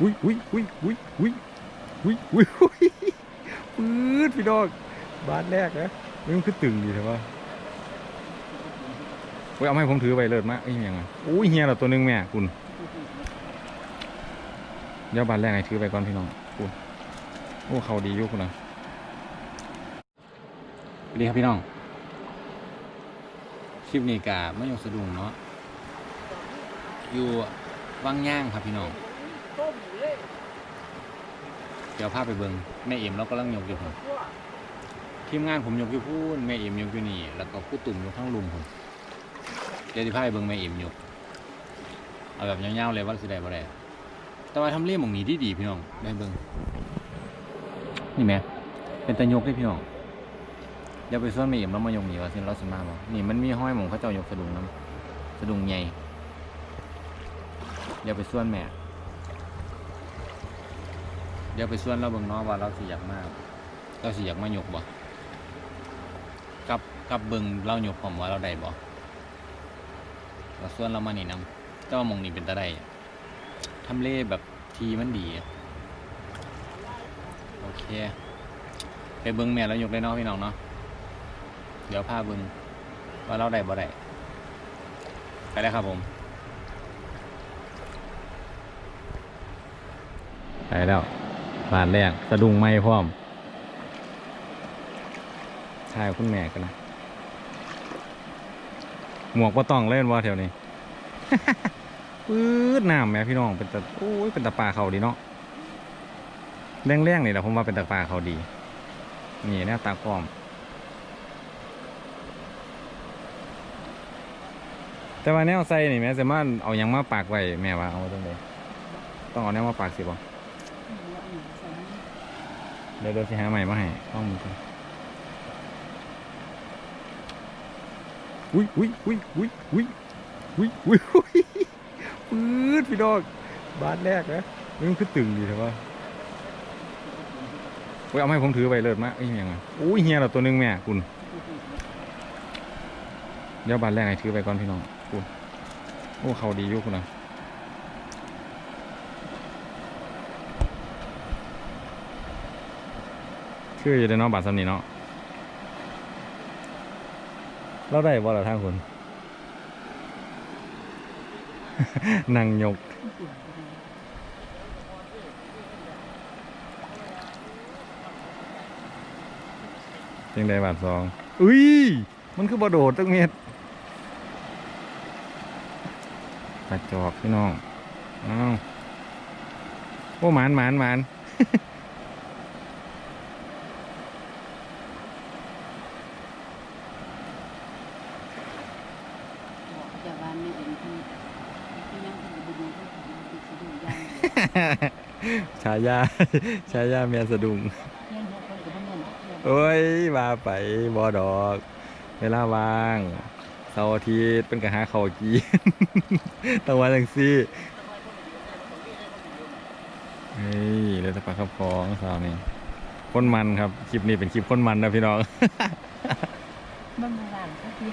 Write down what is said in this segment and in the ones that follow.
อุ้ยอุ้ยอุ้ยอุ้ยอุ้ยอุ้ยอุ้ยอุ้ยปื๊ดพี่น้องบาทแรกนะมันคือตึงดีใช่ปะเฮ้ยเอาให้ผมถือไปเลิศมากเอ้ยยังไงอุ้ยเฮียเราตัวหนึงแม่คุณเดี๋ยวบาทแรกให้ถือไปก่อนพี่น้องคุณโอ้เขาดีอยู่คุณนะสวัสดีครับพี่น้องคลิปนี้กะไม่ยกสะดุงเนาะอยู่วังย่างครับพี่น้อง เดี๋ยวพาไปเบิงแม่เอ็มเรากำลังยกอยู่ผมทีมงานผมยกอยู่พูนแม่เอ็มยกอยู่นี่แล้วก็คู่ตุ่มยกทั้งลุมผมเดี๋ยวจะพาไปเบิงแม่เอ็มยกเอาแบบยาวๆเลยว่าสิได้บ่ได้แต่ว่าทำเล่หมองนี้ดีดีๆพี่น้องได้เบิงนี่แหมเป็นตะยกได้พี่น้องเดี๋ยวไปส่วนแม่เอ็มเรามายกนี่ว่าสิเราสิมาบ่นี่มันมีห้อยหมองเขาเจ้ายกสะดุงน้ำสะดุงใหญ่เดี๋ยวไปส่วนแม่ ดี๋ยวไปส่วนเราเบิ่งนาะว่าเราสิอยากมาเราสิอยากมายกบ่กับกับเบิ่งเราหยกผมว่าเราได้บ่เราส่วนเรามานี่นำแต่ว่ามองนี้เป็นตาได้ทำเลแบบทีมันดีอะโอเค ไปเบิ่งแม่เราหยกได้เนาะพี่น้องเนาะเดี๋ยวพาเบิ่งว่าเราได้บ่ได้ไปแล้วครับผมไปแล้ว บาทแรกสะดุ้งไม่พร้อมใช่คุณแม่กันนะ หมวกว่าต้องเล่นว่าแถวนี้ปื๊ดน้ำแม่พี่น้องเป็นตะโอ้ยเป็นตะปลาเขาดีเนาะแรงๆนี่แหละผมว่าเป็นตะปลาเขาดี นี่แนวตาความแต่ว่าแนวใส่นี่แม่จะมาเอายังมาปากไว้แม่ว่าเอาไว้ตรงไหนต้องเอาแนวมาปากสิบ่ เดี๋ยวเดี๋ยวสิหาใหม่มาให้ต้องมือกันอุ้ยอุ้ยอุ้ยอุ้ยอุ้ยอุ้ยอุ้ยอุ้ยปื๊ดพี่ดอกบาทแรกนะเฮ้ยมันคือตึงดีใช่ปะเฮ้ยเอาให้ผมถือไปเลิศมากเอ้ยยังไงอุ้ยเฮียเราตัวนึงแม่คุณเดี๋ยวบาทแรกให้ถือไปก่อนพี่น้องคุณโอ้เขาดีอยู่คุณนะ คืออยู่ในเนอกบาทสำนีเนาะเราได้บ่ล่ะทางคุณนั่งยกเพียงใดบาทสองอุ้ย มันคือบอโดดตั้งเม็ดกระจอกพี่น้อง อ้าว โอ้หมานหมานหมาน จะวานไม่เห็นที่ที่ยังที่ดูดูที่ผมติดสะดุ้งยัง ฉายาฉายาเมียสะดุ้งยังยกคนกับมันเนี่ยโอ้ยมาไปบอดอก เวลาว่างเสาร์อาทิตย์เป็นกะหาเขาวกินตะวันจังซี่เฮ้ยเดี๋ยวจะปลาขับคองสาวนี่คนมันครับ คลิปนี้เป็นคลิปคนมันนะพี่น้องมันมาล้างสักที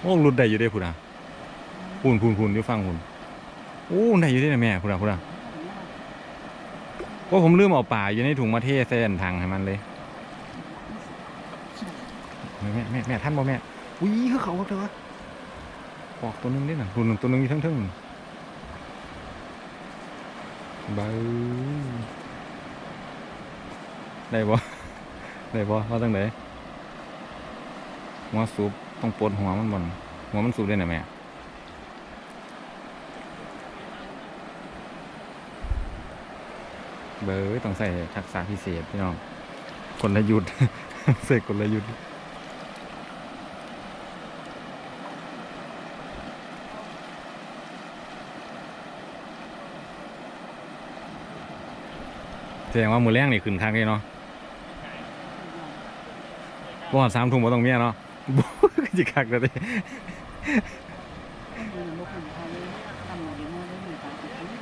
โอ้รุดได้อยู่ได้พุ่นอะพุ่นพุ่นพุ่นอยู่ฟังพุ่น โอ้ได้อยู่ที่ได้นแม่พุ่นอะพุ่นอะโอ้ผมลืมเอาป่าอยู่ในถุงมาเทใส่อันถังให้มันเลยแม่แม่แม่ท่านบ่แม่อุ้ยคือเขาเถอะปอกตัวหนึงได้หน่ะตัวหนึงตัวหนึงอยู่ทั้งทั้งบายได้บ่ได้บ่ว่าตั้งไหนหัวสูบต้องปวดหัวมันบ่นหัวมันสูบได้ไหนะแม่ เบอร์ต้องใส่ทักษะพิเศษพี่น้องกลยุทธ์ใส่กลยุทธ์แสดงว่ามือแรงนี่ขึ้นทางเลยเนาะบ่อดสามทุ่มบ่ต้องเมียเนาะบ่จิคักเลย มันลกมันไทยทำอะไรมาได้หนึ่งตาติดนี้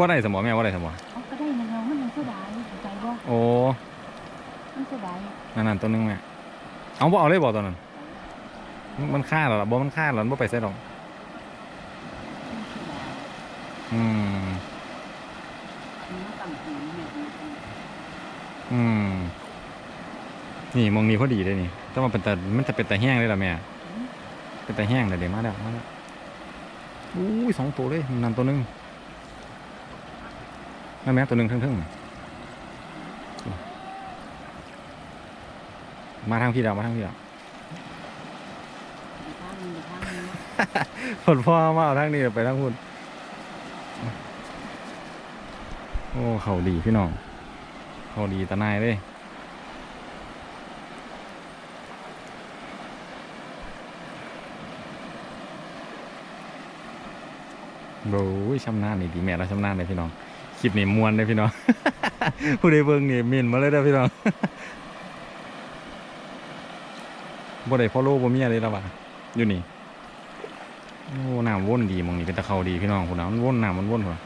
บ่ได้สมอแม่บ่ได้สมอเขาก็ได้นะเรามันยังเสียดายใจว่าโอ้มันเสียดายนั่นนั่นตัวหนึงแม่เอาบ่เอาเลยบ่ตอนนั้น มันค่าเหรอล่ะบ่มันค่าเหรอมันบ่ไปใส่ดอกอืมมันมาตั้งหูแม่ดีจังอืมนี่มองนี้พอดีเลยนี่แต่ว่าเป็นแต่มันจะเป็นแต่แห้งเลยล่ะแม่เป็นแต่แห้งเลยเดี๋ยวมาแล้วมาแล้วอู้ยสองตัวเลยนั่นตัวหนึงนั่น แม่ตัวหนึ่งทึ่งๆมาทางพี่ดาวมาทางพี่ดาวไปทางนึงไปทางนึงเนาะผลพ่อมาเอาทางนี้ไปทางพุ่นโอ้เขาดีพี่น้องเขาดีตะนายเลยโอ้ยชำนาญนี่ดีแม่เราชำนาญเลยพี่น้อง คลิปนี้มวนเลยพี่น้อง ผู้ใดเบิ่งนี่เมินมาเลยเด้อพี่น้องบ่ได้ฟอลโล่บ่มีอะไรแล้วว่ะอยู่นี่โอ้น้ำวนดีหมองนี่เป็นตะเขาดีพี่น้องพุ่นน่ะมันวนน้ำมันวนพุ่น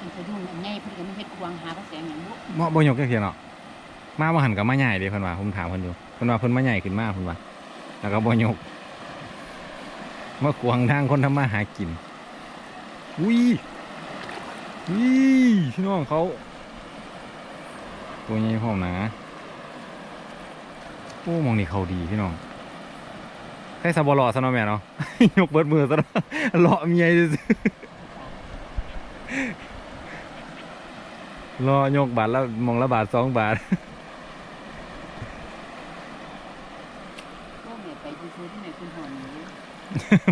มันจะยุ่งง่ายเพิ่นก็ไม่เฮ็ดควางหาพระแสงหยังบ่บ่บ่ยกจักเทียเนาะมาบ่หันกับมาใหญ่เด้เพิ่นว่าผมถามเพิ่นอยู่เพิ่นว่าเพิ่นมาใหญ่ขึ้นมาเพิ่นว่าแล้วก็บ่ยก มากวางทางคนทำมาหากินอุ้ยอุ้ยพี่น้องเขาตัวใหญ่พร้อมนะโอ้มองนี่เขาดีพี่น้องใครซะบ่อซะเนาะแม่เนาะยกเบิดมือซะเนาะเลาะเมียซื่อๆรอยกบาทละมองละบาทสองบาท ก็แม่ไปซื่อๆที่ไหนคุณพ่อนี่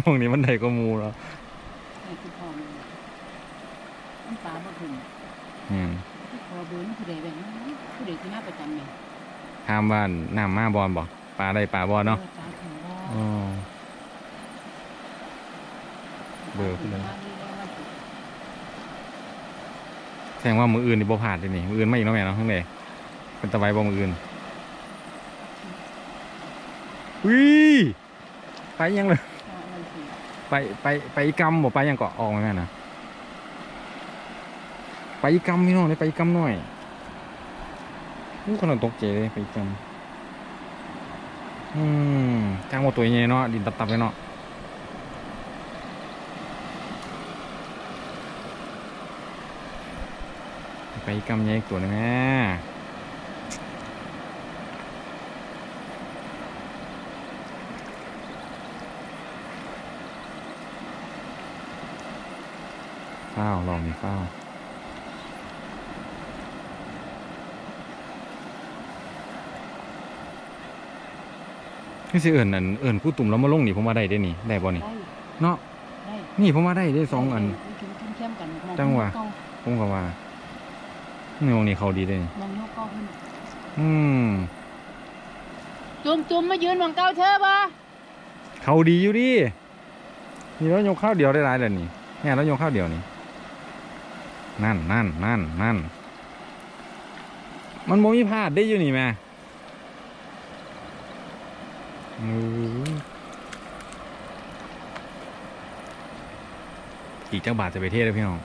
มองนี้มันไดก็มูแล้วแม่คุณพ่อนี่มันปลาบ่ถึงอืมที่พอเบิ่นผู้ใดแบบนั้นผู้ใดที่มาประจำแม่ถามว่าน้ำมาบอลบ่ปลาได้ปลาบอลเนาะปลาถึงบ่อ๋อเบื่อขึ้นแล้วแสดงว่ามืออื่นนี่บ่ผ่านเลยนี่มืออื่นไม่อีกเนาะแม่เนาะทั้งเลยเป็นตะไบบ่มืออื่นวิไปยังเลย ไปไปไปอีกำบ่ไปยังเกาะออกมแม่นะไปอีกำพี่น้องเลยไปอีกำหน่อยอู้ขนาดตกใจเลยไปอีกำอืมจ้างว่าตัวใหญ่เนาะดินตับๆเลยเนาะไปกำใหญ่อีกตัวนึงแม่ เฝ้าวลองมีเฝ้าวนี่สิเอิ่นอันเอิ่นผู้ตุ่มแล้วมาลงนี่ผมว่าได้ได้นี่ได้บ่นี่ได้เนาะได้นี่ผมว่าได้ได้สองอันกินกินเข้มกันมอจังหวะเก่าผมก็ว่านี่มองนี่เขาดีได้นี่มองยกเก่าขึ้นอืมจุ่มจุ่มมายืนมองเก่าเธอบ่เขาดีอยู่ดินี่แล้วยกข้าวเดียวได้หลายเลยนี่เนี่ยแล้วยกข้าวเดียวนี่ นั่นนั่นนั่นนั่นมันโมมีพลาดได้อยู่นี่แม่อื้ออีกเจ้าบาทจะไปเทศเลยพี่น้อง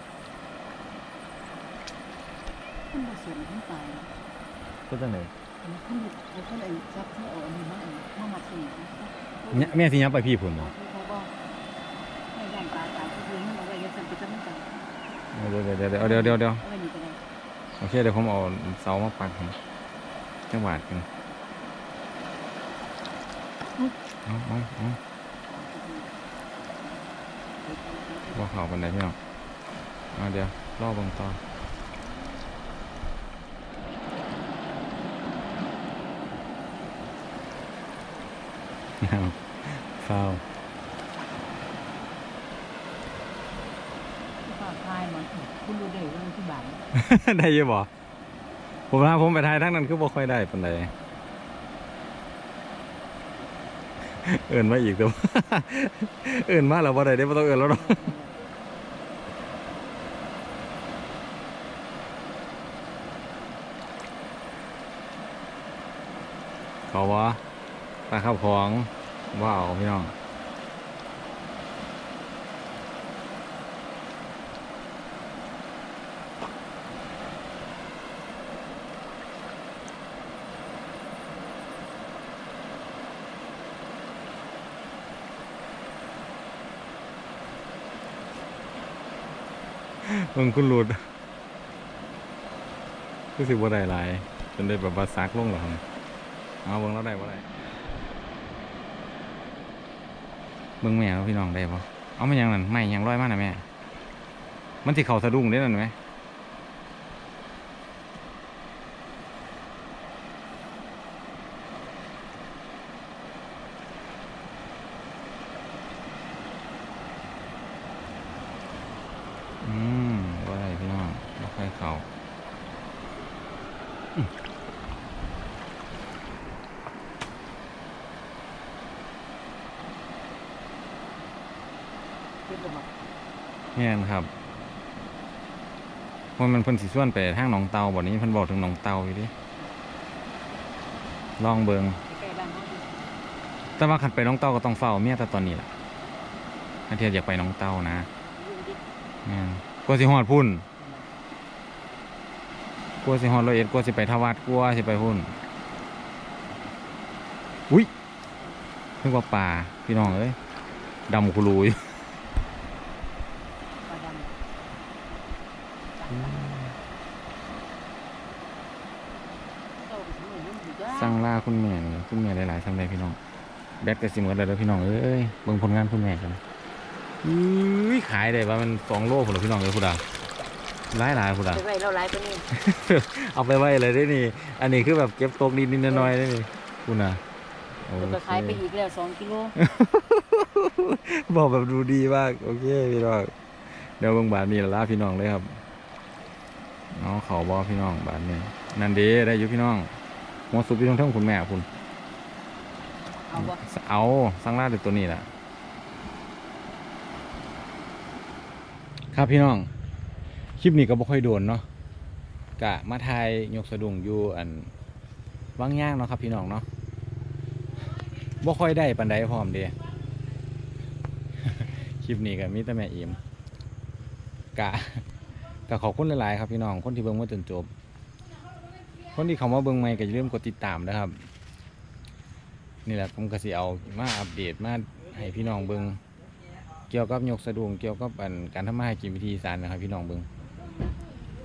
ขึ้นมาสูงขึ้นไปก็จะไหนขึ้นแล้วก็เลยซับที่เอาอันนี้มาเอามามัดสีเนี่ยแม่สิยับไปพี่ผุนเขาบ่ บอกให้ย่างปลาตายก็คือให้มาไว้ยังสั่นไปจำไม่จำ เดี๋ยวเดี๋ยวเดี๋ยวเดี๋ยวเดี๋ยวเดี๋ยวเอาไว้นี่ก็ได้โอเคเดี๋ยวผมเอาเสามาปักให้จังหวัดกันเอาเอาเอาว่าเขาบันไดพี่น้องเอาเดี๋ยวรอเบังต่อเอาเฝ้าที่ฝากทายมัน คุณรู้ได้ว่ามันที่บ้านได้อยังบ่ผมว่าผมไปทายทั้งนั้นคือบ่ค่อยได้ปานใดเอินมาอีกแต่ว่าเอินมาแล้วบ่ได้ได้บ่ต้องเอินแล้วเนาะเขาวะปลาข้าวของว้าวพี่น้อง มึงคุณหลุดรู้สึกว่าได้หลายจนได้แบบว่าซักลงหรอเอาเบิ่งแล้วได้บ่ได้เบิ่งแม่พี่น้องได้ปะเอาไม่ยังนั่นไม่ยังร้อยมากนะแม่ มันที่เขาสะดุ้งได้นั่นไหมอืมว่าไรพี่น้องไม่ค่อยเขาอืม เนี่ยนะครับว่ามันเพิ่นสิส่วนไปทางหนองเตาบ่อนี้เพิ่นบอกถึงหนองเตาอยู่ดิลองเบิงแต่ว่าขันไปหนองเตาก็ต้องเฝ้าเมียแต่ตอนนี้แหละถ้าเทียอยากไปหนองเตานะอยู่กลัวสิฮอดพุ่นกลัวสิฮอดร้อยเอ็ดกลัวสิไปทวัดกลัวสิไปพุ่นอุ้ยนึกว่าป่าพี่น้องเอ้ยดำคุรูอยู่ ปลาดำโตไปถึงหมื่นอยู่จ้า สั่งล่า คุณแม่นี่คุณแม่หลายๆสั่งได้พี่น้องแบตก็สิหมดแล้วเด้อพี่น้องเอ้ยเบิ่งผลงานคุณแม่กันอุ้ยขายได้ว่ามันสองโลพุ่นเหรอพี่น้องเอ้ยพุดาหลายหลายๆพุดาไปไว้เราหลายปานนี้เอาไปไว้เลยได้นี่ อันนี้คือแบบเก็บตกนิดนิดๆหน่อยๆได้นี่คุณนะโอแล้วก็เคขายไปอีกแล้วสองกิโลบอกแบบดูดีมากโอเคพี่น้องเดี๋ยวเบางบาทมีละลาพี่น้องเลยครับเอาเขาบอพี่น้องบาทนี้นันเดได้อยู่พี่น้อง หัวสุดพี่น้องเท่งคุณแม่คุณเอาบ่เอาสั่งลาดตัวนี้แหละครับพี่น้อง คลิปนี้ก็บ่ค่อยโดนเนาะกะมาทายยกสะดุ้งอยู่อันว่างย่างเนาะครับพี่น้องเนาะบ่ค่อยได้ปันใดพร้อมเด้คลิปนี้ก็มีแต่แม่อิมกะกะขอบคุณหลาย ๆ ครับพี่น้องคนที่เบิ่งมาจนจบ คนที่เขามาเบิ่งใหม่ก็อย่าลืมกดติดตามนะครับ นี่แหละผมก็สิเอามาอัปเดตมาให้พี่น้องเบิงเกี่ยวกับยกสะดุ้งเกี่ยวกับการทำมาหากินวิธีอีสานนะครับ พี่น้องเบิง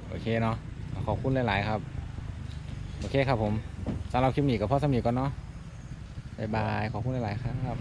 โอเคเนาะขอบคุณหลาย ๆ ครับ โอเคครับผมสำหรับคลิปนี้ก็พอสำนีก่อนเนาะบายบายขอบคุณหลาย ๆ ครับ